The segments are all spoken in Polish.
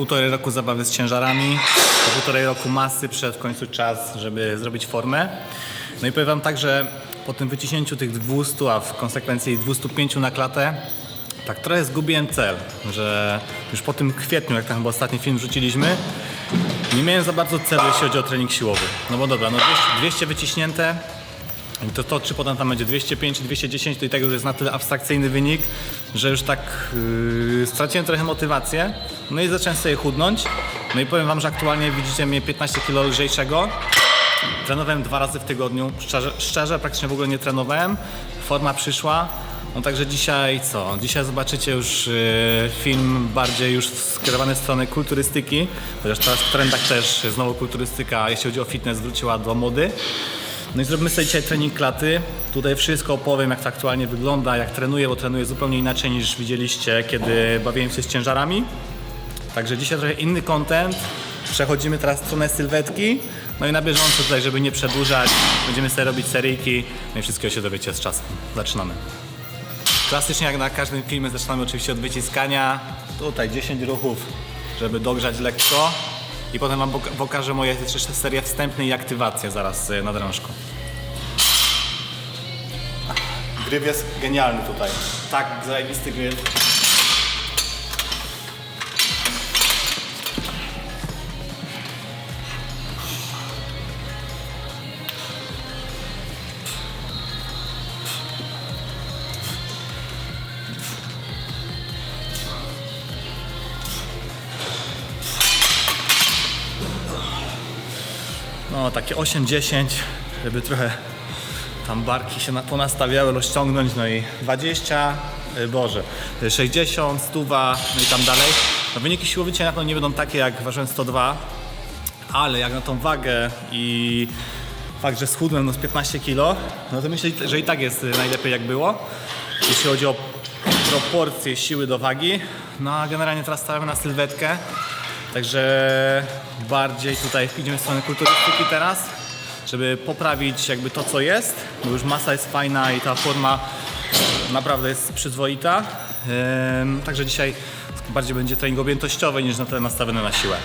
półtorej roku zabawy z ciężarami, po półtorej roku masy przed w końcu czas, żeby zrobić formę. No i powiem wam tak, że po tym wyciśnięciu tych 200, a w konsekwencji 205 na klatę, tak trochę zgubiłem cel, że już po tym kwietniu, jak tam chyba ostatni film wrzuciliśmy, nie miałem za bardzo celu, jeśli chodzi o trening siłowy. No bo dobra, no 200, 200 wyciśnięte, i to, to czy potem tam będzie 205 czy 210, to i tak jest na tyle abstrakcyjny wynik, że już tak yy, straciłem trochę motywację. No i zacząłem sobie chudnąć. No i powiem wam, że aktualnie widzicie mnie 15 kg lżejszego. Trenowałem dwa razy w tygodniu. Szczerze, szczerze praktycznie w ogóle nie trenowałem. Forma przyszła. No także dzisiaj co? Dzisiaj zobaczycie już yy, film bardziej już skierowany w stronę kulturystyki, chociaż teraz w trendach też znowu kulturystyka, jeśli chodzi o fitness, wróciła do mody. No i zrobimy sobie dzisiaj trening klaty. Tutaj wszystko opowiem, jak to aktualnie wygląda, jak trenuję, bo trenuję zupełnie inaczej niż widzieliście, kiedy bawiłem się z ciężarami. Także dzisiaj trochę inny content. Przechodzimy teraz w stronę sylwetki. No i na bieżąco tutaj, żeby nie przedłużać, będziemy sobie robić seryjki. No i wszystkiego się dowiecie z czasem. Zaczynamy. Klasycznie jak na każdym filmie zaczynamy oczywiście od wyciskania. Tutaj 10 ruchów, żeby dogrzać lekko. I potem wam poka- pokażę moje jeszcze serię wstępnej i aktywację zaraz y, na drążku. Gryw jest genialny tutaj. Tak, zajebisty gryw. Takie 8-10, żeby trochę tam barki się na, ponastawiały, rozciągnąć, no i 20, y, Boże, y, 60, 100, no i tam dalej. No wyniki siłowe dzisiaj na pewno nie będą takie jak ważyłem 102, ale jak na tą wagę i fakt, że schudłem no z 15 kg, no to myślę, że i tak jest y, najlepiej jak było. Jeśli chodzi o proporcje siły do wagi, no a generalnie teraz stawiamy na sylwetkę, Także bardziej tutaj idziemy w stronę kulturystyki teraz, żeby poprawić jakby to co jest, bo już masa jest fajna i ta forma naprawdę jest przyzwoita. Także dzisiaj bardziej będzie trening objętościowy niż na tyle nastawiony na siłę.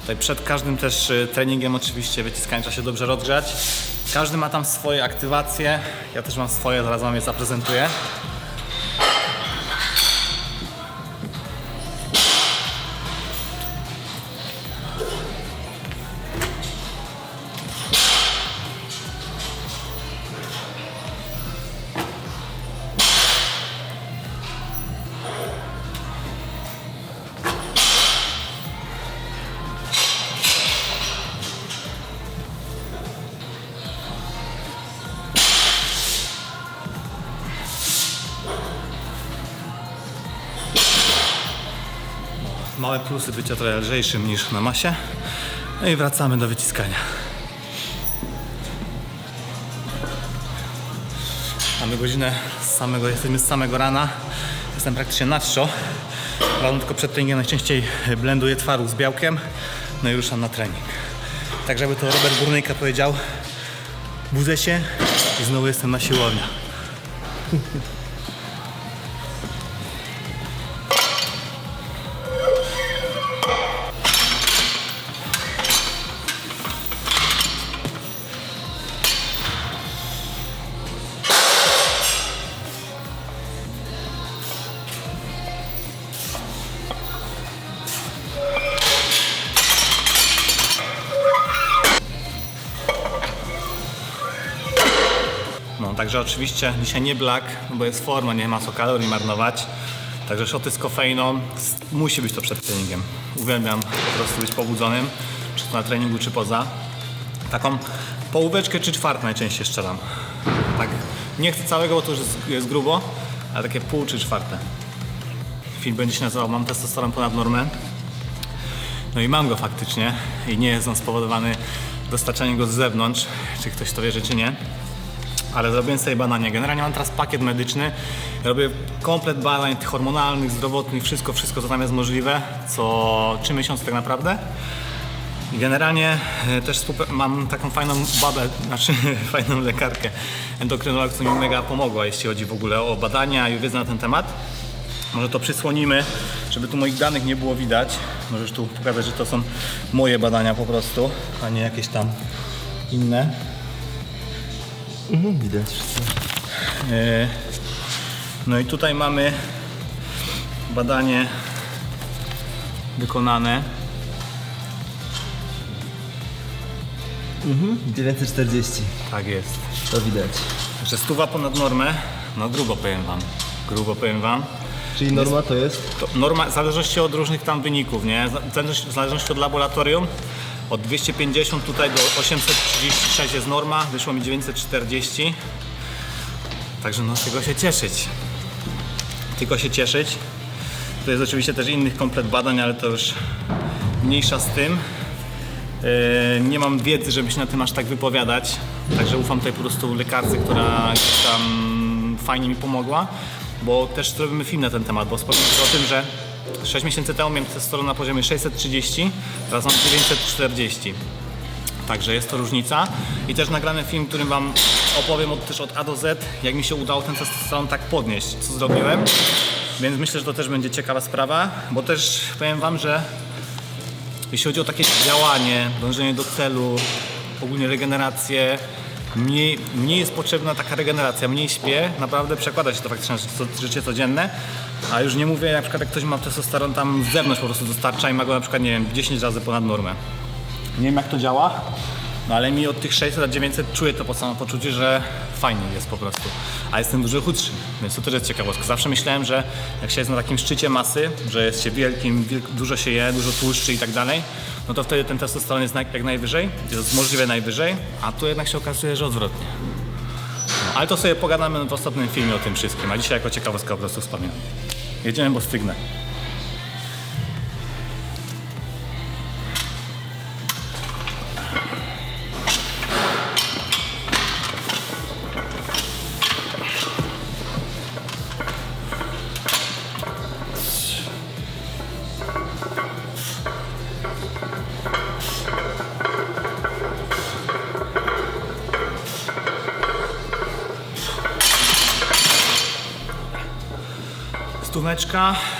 Tutaj przed każdym też y, treningiem oczywiście wyciskanie trzeba się dobrze rozgrzać. Każdy ma tam swoje aktywacje, ja też mam swoje, zaraz wam je zaprezentuję. Małe plusy bycia trochę lżejszym niż na masie. No i wracamy do wyciskania. Mamy godzinę z samego, jesteśmy z samego rana. Jestem praktycznie na trzo. Rano tylko przed treningiem najczęściej blenduję twaróg z białkiem. No i ruszam na trening. Tak jakby to Robert Burnyka powiedział, budzę się i znowu jestem na siłowni. Także oczywiście dzisiaj nie black, bo jest forma, nie ma co kalorii marnować. Także szoty z kofeiną, musi być to przed treningiem. Uwielbiam po prostu być pobudzonym, czy to na treningu, czy poza. Taką połóweczkę czy czwart najczęściej strzelam. Tak, nie chcę całego, bo to już jest, jest grubo, ale takie pół czy czwarte. Film będzie się nazywał Mam testosteron ponad normę. No i mam go faktycznie i nie jest on spowodowany dostarczaniem go z zewnątrz, czy ktoś to wierzy, czy nie ale zrobiłem sobie badanie. Generalnie mam teraz pakiet medyczny. Robię komplet badań hormonalnych, zdrowotnych, wszystko, wszystko co tam jest możliwe, co 3 miesiące tak naprawdę. Generalnie e, też mam taką fajną babę, znaczy fajną lekarkę, endokrynolog, co mi mega pomogła, jeśli chodzi w ogóle o badania i wiedzę na ten temat. Może to przysłonimy, żeby tu moich danych nie było widać. Możesz tu pokazać, że to są moje badania po prostu, a nie jakieś tam inne. Mhm, widać wszystko. E, No i tutaj mamy badanie wykonane. Mhm, 940. Tak jest. To widać. Że stuwa ponad normę, no grubo powiem wam. Grubo powiem wam. Czyli norma to jest? To norma, w zależności od różnych tam wyników, nie? W zależności- W zależności od laboratorium, od 250 tutaj do 836 jest norma, wyszło mi 940. Także no z tego się cieszyć. Tylko się cieszyć. Tu jest oczywiście też innych komplet badań, ale to już mniejsza z tym. Yy, Nie mam wiedzy, żeby się na tym aż tak wypowiadać, także ufam tutaj po prostu lekarce, która tam fajnie mi pomogła, bo też zrobimy film na ten temat, bo wspomniałem o tym, że 6 miesięcy temu miałem testosteron na poziomie 630, teraz mam 940. Także jest to różnica. I też nagrany film, którym Wam opowiem od, też od A do Z, jak mi się udało ten testosteron tak podnieść, co zrobiłem. Więc myślę, że to też będzie ciekawa sprawa, bo też powiem Wam, że jeśli chodzi o takie działanie, dążenie do celu, ogólnie regenerację, mniej, mniej jest potrzebna taka regeneracja, mniej śpię, naprawdę przekłada się to faktycznie na życie- codzienne, a już nie mówię, na przykład jak ktoś ma testosteron tam z zewnątrz po prostu dostarcza i ma go na przykład, nie wiem, 10 razy ponad normę. Nie wiem jak to działa, no ale mi od tych 600 do 900 czuję to po samopoczucie, że fajnie jest po prostu. A jestem dużo chudszy, więc to też jest ciekawostka. Zawsze myślałem, że jak się jest na takim szczycie masy, że jest się wielkim, wielk, dużo się je, dużo tłuszczy i tak dalej, no to wtedy ten testosteron jest jak najwyżej, jest możliwie najwyżej, a tu jednak się okazuje, że odwrotnie. No, ale to sobie pogadamy w osobnym filmie o tym wszystkim, a dzisiaj jako ciekawostka po prostu wspominam. Jedziemy, bo stygnę.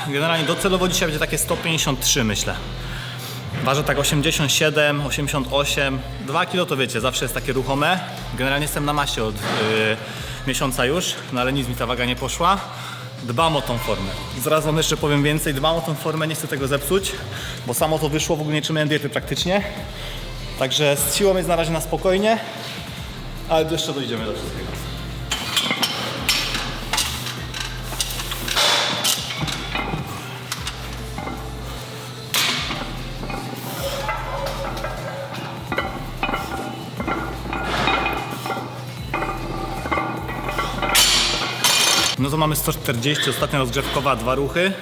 Generalnie docelowo dzisiaj będzie takie 153 myślę. Ważę tak 87, 88. 2 kg to wiecie, zawsze jest takie ruchome. Generalnie jestem na masie od y, miesiąca już, no ale nic mi ta waga nie poszła. Dbam o tą formę. Zaraz wam jeszcze powiem więcej. Dbam o tą formę, nie chcę tego zepsuć, bo samo to wyszło, w ogóle nie trzymałem diety praktycznie. Także z siłą jest na razie na spokojnie, ale jeszcze dojdziemy do wszystkiego. Mamy 140, ostatnia rozgrzewkowa, dwa ruchy.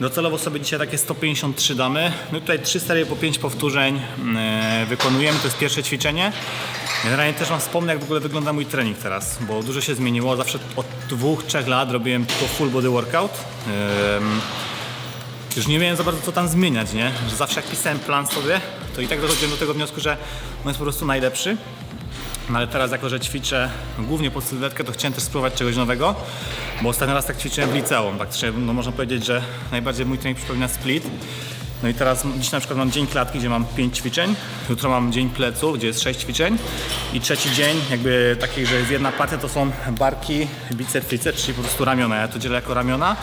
Docelowo sobie dzisiaj takie 153 damy. No i tutaj trzy serie po 5 powtórzeń yy, wykonujemy, to jest pierwsze ćwiczenie. Generalnie też Wam wspomnę, jak w ogóle wygląda mój trening teraz, bo dużo się zmieniło. Zawsze od dwóch, trzech lat robiłem tylko full body workout. Już nie wiem za bardzo co tam zmieniać, nie? Że zawsze jak pisałem plan sobie, to i tak dochodziłem do tego wniosku, że on jest po prostu najlepszy. No ale teraz jako, że ćwiczę głównie pod sylwetkę, to chciałem też spróbować czegoś nowego, bo ostatni raz tak ćwiczyłem w liceum. Praktycznie no, można powiedzieć, że najbardziej mój trening przypomina split. No i teraz dziś na przykład mam dzień klatki, gdzie mam 5 ćwiczeń, jutro mam dzień pleców, gdzie jest 6 ćwiczeń i trzeci dzień jakby taki, że jest jedna partia, to są barki, bicep, tricep, czyli po prostu ramiona. Ja to dzielę jako ramiona,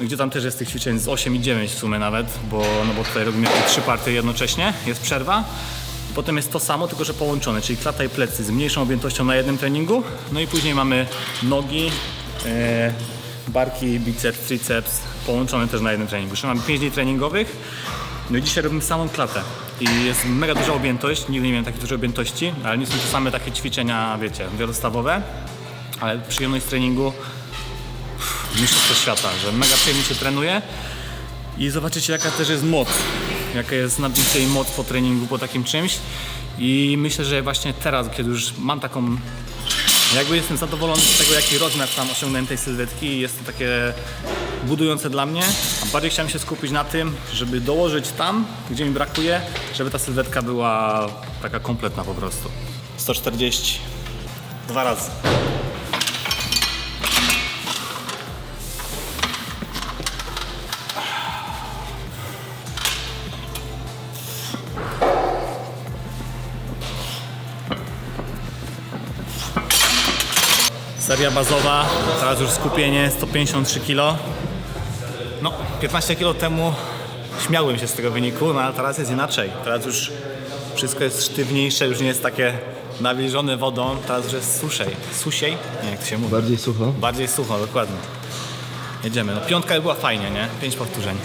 no, gdzie tam też jest tych ćwiczeń z 8 i 9 w sumie nawet, bo, no bo tutaj robimy trzy partie jednocześnie, jest przerwa. Potem jest to samo, tylko że połączone, czyli klata i plecy z mniejszą objętością na jednym treningu. No i później mamy nogi, barki, biceps, triceps połączone też na jednym treningu. Jeszcze mamy 5 dni treningowych. No i dzisiaj robimy samą klatę. I jest mega duża objętość, nigdy nie miałem takiej dużej objętości, ale nie są to same takie ćwiczenia, wiecie, wielostawowe. Ale przyjemność treningu mistrzostwo świata, że mega przyjemnie się trenuje. I zobaczycie jaka też jest moc, jaka jest nabicie i moc po treningu, po takim czymś. I myślę, że właśnie teraz, kiedy już mam taką, jakby jestem zadowolony z tego, jaki rozmiar tam osiągnąłem tej sylwetki, jest to takie budujące dla mnie, a bardziej chciałem się skupić na tym, żeby dołożyć tam, gdzie mi brakuje, żeby ta sylwetka była taka kompletna po prostu. 140, dwa razy. Seria bazowa, teraz już skupienie 153 kg. No, 15 kg temu śmiałbym się z tego wyniku, no ale teraz jest inaczej. Teraz już wszystko jest sztywniejsze, już nie jest takie nawilżone wodą, teraz już jest suszej. Susiej? Nie, jak to się mówi. Bardziej sucho. Bardziej sucho, dokładnie. Jedziemy. No piątka była fajnie, nie? Pięć powtórzeń.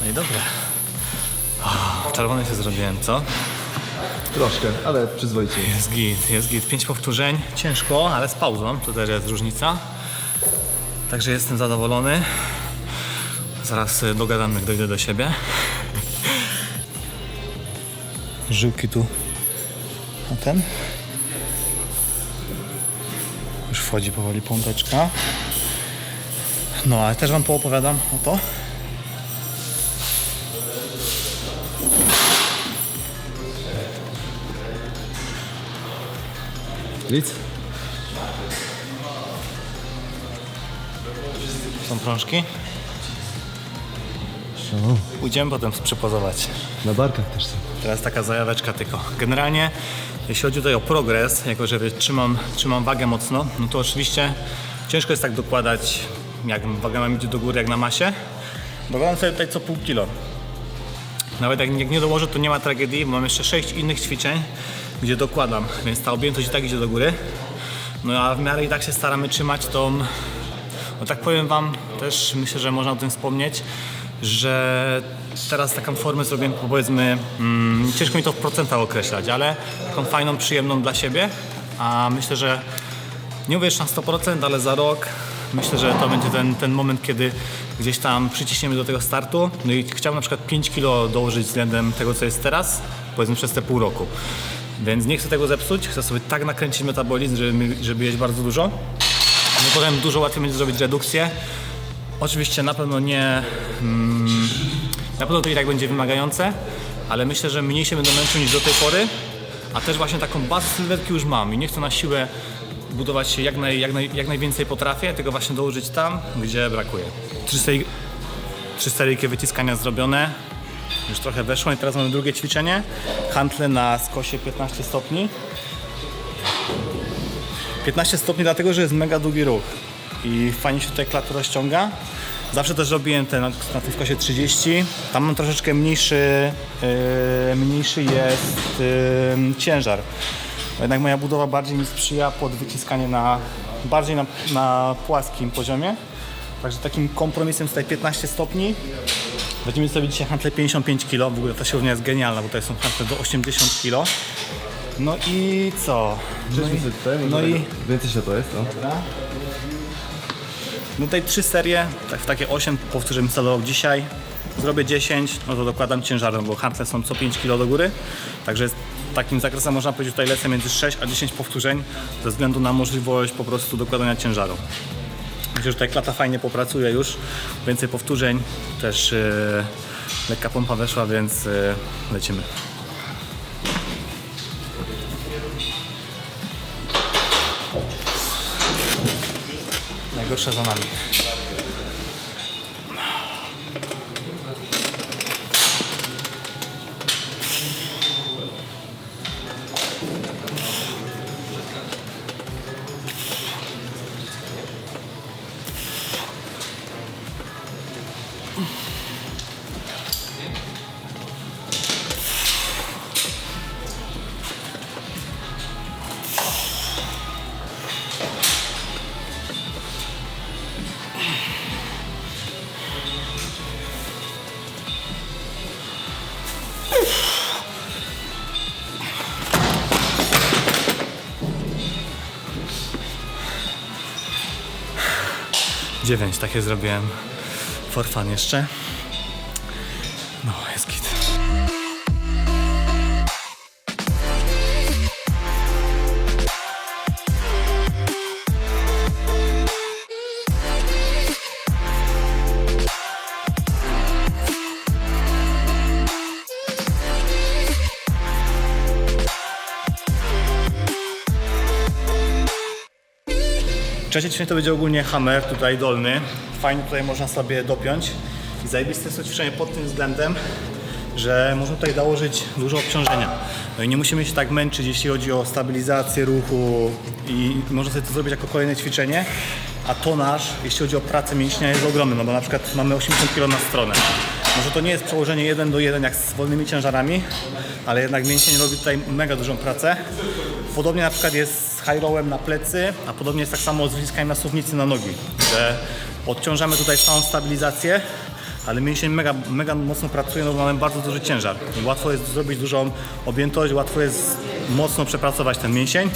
No i dobra. O, Czerwony się zrobiłem, co? Troszkę, ale przyzwoicie. Jest git, jest git. Pięć powtórzeń. Ciężko, ale z pauzą. To też jest różnica. Także jestem zadowolony. Zaraz y, dogadamy, jak dojdę do siebie. Żyłki tu. A ten? Już wchodzi powoli pompeczka. No, ale też wam poopowiadam o to. Nic? Są prążki. No, Pójdziemy potem przypozować. na barkach też są. Teraz taka zajaweczka tylko. Generalnie, jeśli chodzi tutaj o progres, jako że trzymam, trzymam wagę mocno, no to oczywiście ciężko jest tak dokładać, jak waga mam idzie do góry, jak na masie. Dokładam sobie tutaj co pół kilo. Nawet jak jak nie dołożę, to nie ma tragedii, bo mam jeszcze 6 innych ćwiczeń, gdzie dokładam, więc ta objętość i tak idzie do góry. No a w miarę i tak się staramy trzymać tą no tak powiem Wam, też myślę, że można o tym wspomnieć, że teraz taką formę zrobiłem, powiedzmy, mm, ciężko mi to w procentach określać, ale taką fajną, przyjemną dla siebie, a myślę, że nie mówię jeszcze na 100%, ale za rok myślę, że to będzie ten, ten moment, kiedy gdzieś tam przyciśniemy do tego startu. No i chciałbym na przykład 5 kg dołożyć względem tego, co jest teraz, powiedzmy przez te pół roku. Więc nie chcę tego zepsuć, chcę sobie tak nakręcić metabolizm, żeby, żeby jeść bardzo dużo, no potem dużo łatwiej będzie zrobić redukcję. Oczywiście na pewno nie. Mm, na pewno to i tak będzie wymagające, ale myślę, że mniej się będę męczył niż do tej pory. A też właśnie taką bazę sylwetki już mam i nie chcę na siłę budować się jak, naj, jak, naj, jak najwięcej potrafię, tylko właśnie dołożyć tam, gdzie brakuje. Trzy, serii, trzy wyciskania zrobione. Już trochę weszło i teraz mamy drugie ćwiczenie. Hantle na skosie 15 stopni. 15 stopni dlatego, że jest mega długi ruch i fajnie się tutaj klatka rozciąga. Zawsze też robiłem ten, na, na tym skosie 30. Tam mam troszeczkę mniejszy, yy, mniejszy jest yy, ciężar. Jednak moja budowa bardziej mi sprzyja pod wyciskanie na bardziej na, na płaskim poziomie. Także takim kompromisem tutaj 15 stopni. Będziemy sobie dzisiaj hantle 55 kg. W ogóle ta siłownia jest genialna, bo tutaj są hantle do 80 kg. No i co? No i, no i Więcej światła jest, no. No tutaj trzy serie, tak w takie 8 powtórzę celował dzisiaj. Zrobię 10, no to dokładam ciężarem, bo hantle są co 5 kg do góry. Także takim zakresem można powiedzieć tutaj lecę między 6 a 10 powtórzeń ze względu na możliwość po prostu dokładania ciężaru. Myślę, że tutaj klata fajnie popracuje już. Więcej powtórzeń, też yy, lekka pompa weszła, więc yy, lecimy. Najgorsze za nami. Dziewięć takie zrobiłem for fun jeszcze. Trzecie ćwiczenie to będzie ogólnie hammer, tutaj dolny. Fajnie tutaj można sobie dopiąć. I zajebiste jest to ćwiczenie pod tym względem, że można tutaj dołożyć dużo obciążenia. No i nie musimy się tak męczyć, jeśli chodzi o stabilizację ruchu i można sobie to zrobić jako kolejne ćwiczenie. A tonaż, jeśli chodzi o pracę mięśnia, jest ogromny, no bo na przykład mamy 80 kg na stronę. Może to nie jest przełożenie 1 do 1 jak z wolnymi ciężarami, ale jednak mięsień robi tutaj mega dużą pracę. Podobnie na przykład jest high na plecy, a podobnie jest tak samo z wyciskami na suwnicy na nogi, że odciążamy tutaj całą stabilizację, ale mięsień mega, mega mocno pracuje, no bo mamy bardzo duży ciężar. Łatwo jest zrobić dużą objętość, łatwo jest mocno przepracować ten mięsień,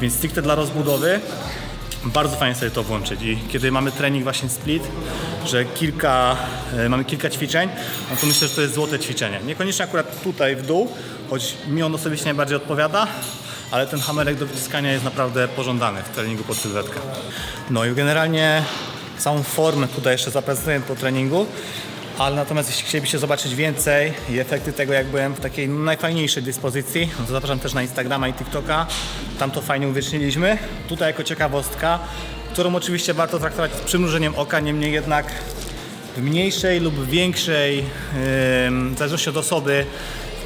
więc stricte dla rozbudowy bardzo fajnie sobie to włączyć i kiedy mamy trening właśnie split, że kilka, e, mamy kilka ćwiczeń, no to myślę, że to jest złote ćwiczenie. Niekoniecznie akurat tutaj w dół, choć mi on osobiście najbardziej odpowiada, ale ten hamerek do wyciskania jest naprawdę pożądany w treningu pod sylwetkę. No i generalnie całą formę tutaj jeszcze zaprezentuję po treningu, ale natomiast jeśli chcielibyście zobaczyć więcej i efekty tego, jak byłem w takiej najfajniejszej dyspozycji, no to zapraszam też na Instagrama i TikToka. Tam to fajnie uwieczniliśmy. Tutaj jako ciekawostka, którą oczywiście warto traktować z przymrużeniem oka, niemniej jednak w mniejszej lub większej, em, w zależności od osoby,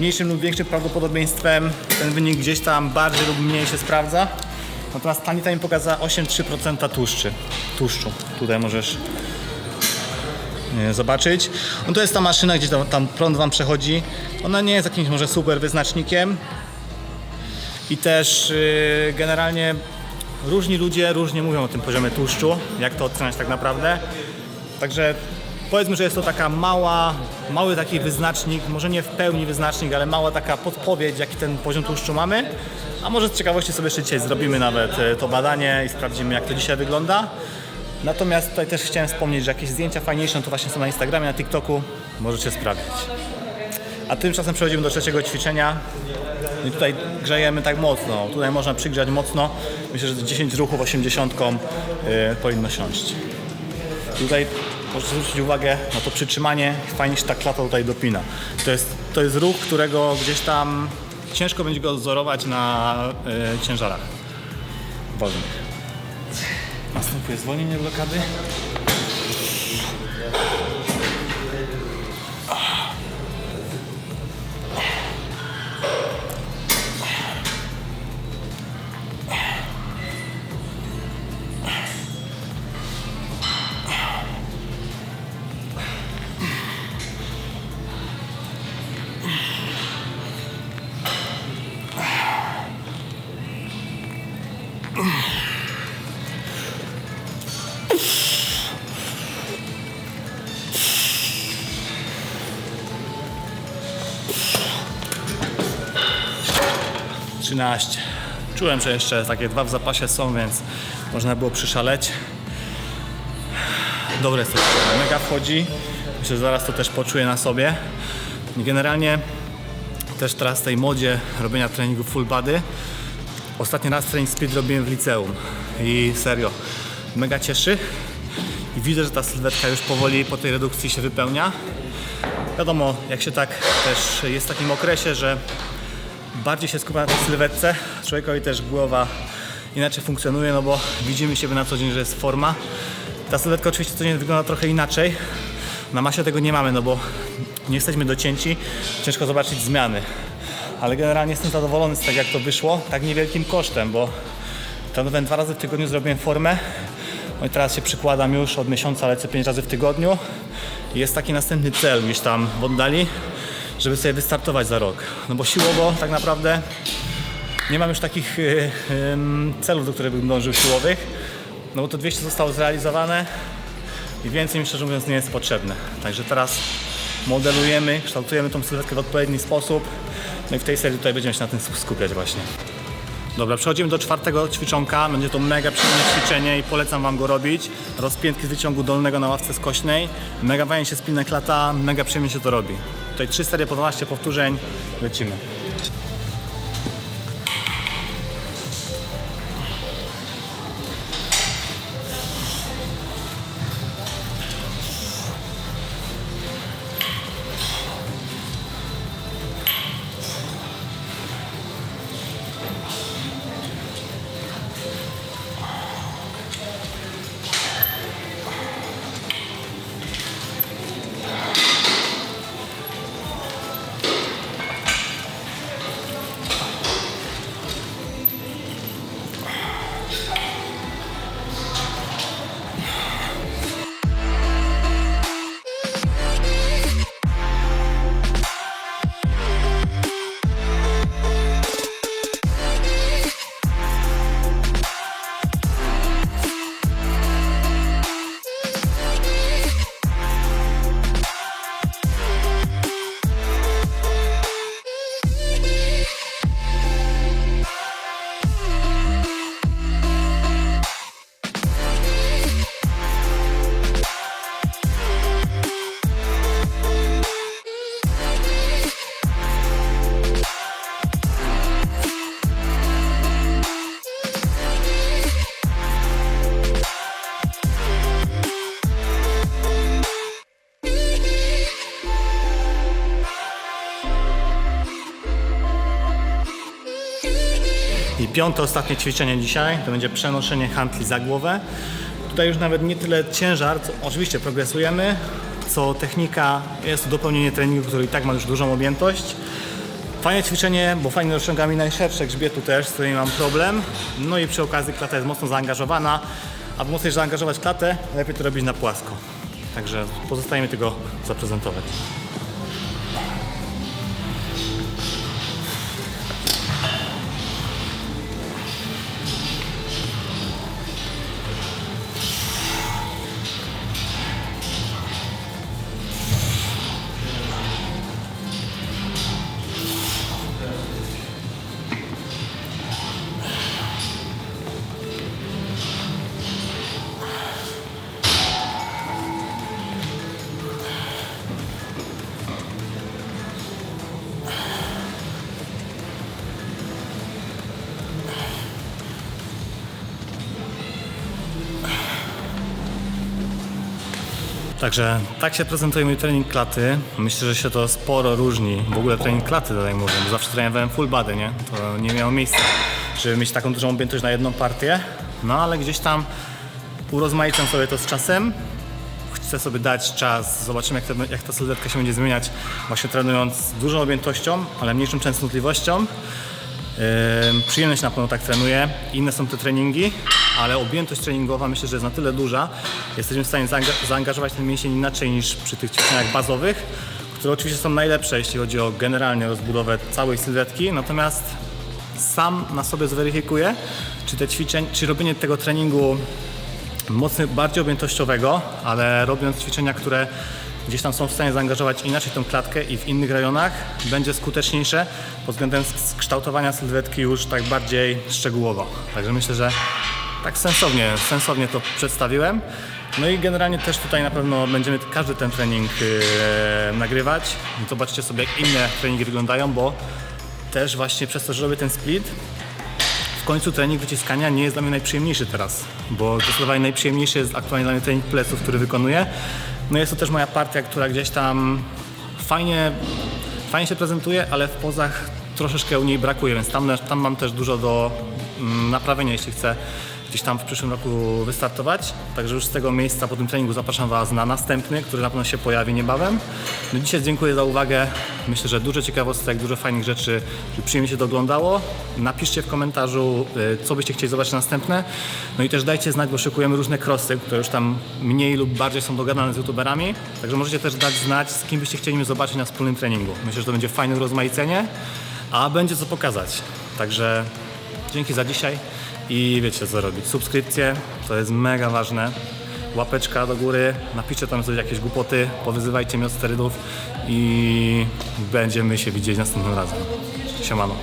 mniejszym lub większym prawdopodobieństwem ten wynik gdzieś tam bardziej lub mniej się sprawdza. Natomiast Tanita mi pokazała 8,3% tłuszczy, tłuszczu. Tutaj możesz e, zobaczyć. No to jest ta maszyna, gdzie tam, tam prąd Wam przechodzi. Ona nie jest jakimś może super wyznacznikiem. I też yy, generalnie różni ludzie różnie mówią o tym poziomie tłuszczu, jak to oceniać tak naprawdę. Także powiedzmy, że jest to taka mała, mały taki wyznacznik, może nie w pełni wyznacznik, ale mała taka podpowiedź, jaki ten poziom tłuszczu mamy. A może z ciekawości sobie jeszcze dzisiaj zrobimy nawet e, to badanie i sprawdzimy, jak to dzisiaj wygląda. Natomiast tutaj też chciałem wspomnieć, że jakieś zdjęcia fajniejsze no to właśnie są na Instagramie, na TikToku. Możecie sprawdzić. A tymczasem przechodzimy do trzeciego ćwiczenia. No I tutaj grzejemy tak mocno. Tutaj można przygrzać mocno. Myślę, że 10 ruchów 80 yy, powinno siąść. Tutaj proszę zwrócić uwagę na to przytrzymanie. Fajnie się ta klata tutaj dopina. To jest, to jest ruch, którego gdzieś tam ciężko będzie go odzorować na yy, ciężarach wolnych. Następuje zwolnienie blokady. Trzynaście. Czułem, że jeszcze takie dwa w zapasie są, więc można było przyszaleć. Dobre jest to. Mega wchodzi. Myślę, że zaraz to też poczuję na sobie. Generalnie też teraz w tej modzie robienia treningu full body. Ostatni raz trening speed robiłem w liceum i serio, mega cieszy. I widzę, że ta sylwetka już powoli po tej redukcji się wypełnia. Wiadomo, jak się tak też jest w takim okresie, że bardziej się skupia na tej sylwetce, człowiekowi też głowa inaczej funkcjonuje, no bo widzimy siebie na co dzień, że jest forma. Ta sylwetka oczywiście codziennie wygląda trochę inaczej. Na masie tego nie mamy, no bo nie jesteśmy docięci, ciężko zobaczyć zmiany. Ale generalnie jestem zadowolony z tego, jak to wyszło, tak niewielkim kosztem, bo trenowałem dwa razy w tygodniu, zrobiłem formę. No i teraz się przykładam już od miesiąca, lecę pięć razy w tygodniu. Jest taki następny cel gdzieś tam w oddali, żeby sobie wystartować za rok. No bo siłowo tak naprawdę nie mam już takich ym, celów, do których bym dążył siłowych. No bo to 200 zostało zrealizowane i więcej mi szczerze mówiąc nie jest potrzebne. Także teraz modelujemy, kształtujemy tą sylwetkę w odpowiedni sposób. No i w tej serii tutaj będziemy się na tym skupiać właśnie. Dobra, przechodzimy do czwartego ćwiczonka. Będzie to mega przyjemne ćwiczenie i polecam Wam go robić. Rozpiętki z wyciągu dolnego na ławce skośnej. Mega fajnie się spina klata, mega przyjemnie się to robi. Tutaj 3 serie po 12 powtórzeń. Lecimy. Piąte, ostatnie ćwiczenie dzisiaj to będzie przenoszenie handli za głowę. Tutaj już nawet nie tyle ciężar, co oczywiście progresujemy, co technika, jest to dopełnienie treningu, który i tak ma już dużą objętość. Fajne ćwiczenie, bo fajnie rozciąga mi najszersze grzbietu też, z którymi mam problem. No i przy okazji klata jest mocno zaangażowana, a by mocniej zaangażować klatę, lepiej to robić na płasko. Także pozostaje mi tego zaprezentować. Także tak się prezentuje mój trening klaty. Myślę, że się to sporo różni. W ogóle trening klaty tutaj mówię, bo zawsze trenowałem full body, nie? To nie miało miejsca, żeby mieć taką dużą objętość na jedną partię. No ale gdzieś tam urozmaicam sobie to z czasem. Chcę sobie dać czas, zobaczymy jak, to, jak ta sylwetka się będzie zmieniać, właśnie trenując z dużą objętością, ale mniejszą częstotliwością. Yy, przyjemność na pewno tak trenuję. Inne są te treningi, ale objętość treningowa myślę, że jest na tyle duża. Jesteśmy w stanie zaanga- zaangażować ten mięsień inaczej niż przy tych ćwiczeniach bazowych, które oczywiście są najlepsze, jeśli chodzi o generalnie rozbudowę całej sylwetki. Natomiast sam na sobie zweryfikuję, czy te ćwiczeń, czy robienie tego treningu mocno bardziej objętościowego, ale robiąc ćwiczenia, które gdzieś tam są w stanie zaangażować inaczej tą klatkę i w innych rejonach, będzie skuteczniejsze pod względem kształtowania sylwetki już tak bardziej szczegółowo. Także myślę, że tak sensownie, sensownie to przedstawiłem. No i generalnie też tutaj na pewno będziemy każdy ten trening yy, nagrywać. Zobaczcie sobie jak inne treningi wyglądają, bo też właśnie przez to, że robię ten split, w końcu trening wyciskania nie jest dla mnie najprzyjemniejszy teraz, bo zdecydowanie najprzyjemniejszy jest aktualnie dla mnie trening pleców, który wykonuję. No jest to też moja partia, która gdzieś tam fajnie, fajnie się prezentuje, ale w pozach troszeczkę u niej brakuje, więc tam, tam mam też dużo do mm, naprawienia, jeśli chcę gdzieś tam w przyszłym roku wystartować. Także już z tego miejsca po tym treningu zapraszam Was na następny, który na pewno się pojawi niebawem. No dzisiaj dziękuję za uwagę. Myślę, że dużo ciekawostek, dużo fajnych rzeczy, przyjemnie się to oglądało. Napiszcie w komentarzu, y, co byście chcieli zobaczyć następne. No i też dajcie znać, bo szykujemy różne crossy, które już tam mniej lub bardziej są dogadane z youtuberami. Także możecie też dać znać, z kim byście chcieli mnie zobaczyć na wspólnym treningu. Myślę, że to będzie fajne rozmaicenie, a będzie co pokazać. Także dzięki za dzisiaj i wiecie co robić. Subskrypcje to jest mega ważne. Łapeczka do góry, napiszcie tam coś, jakieś głupoty, powyzywajcie mnie od sterydów i będziemy się widzieć następnym razem. Siemano.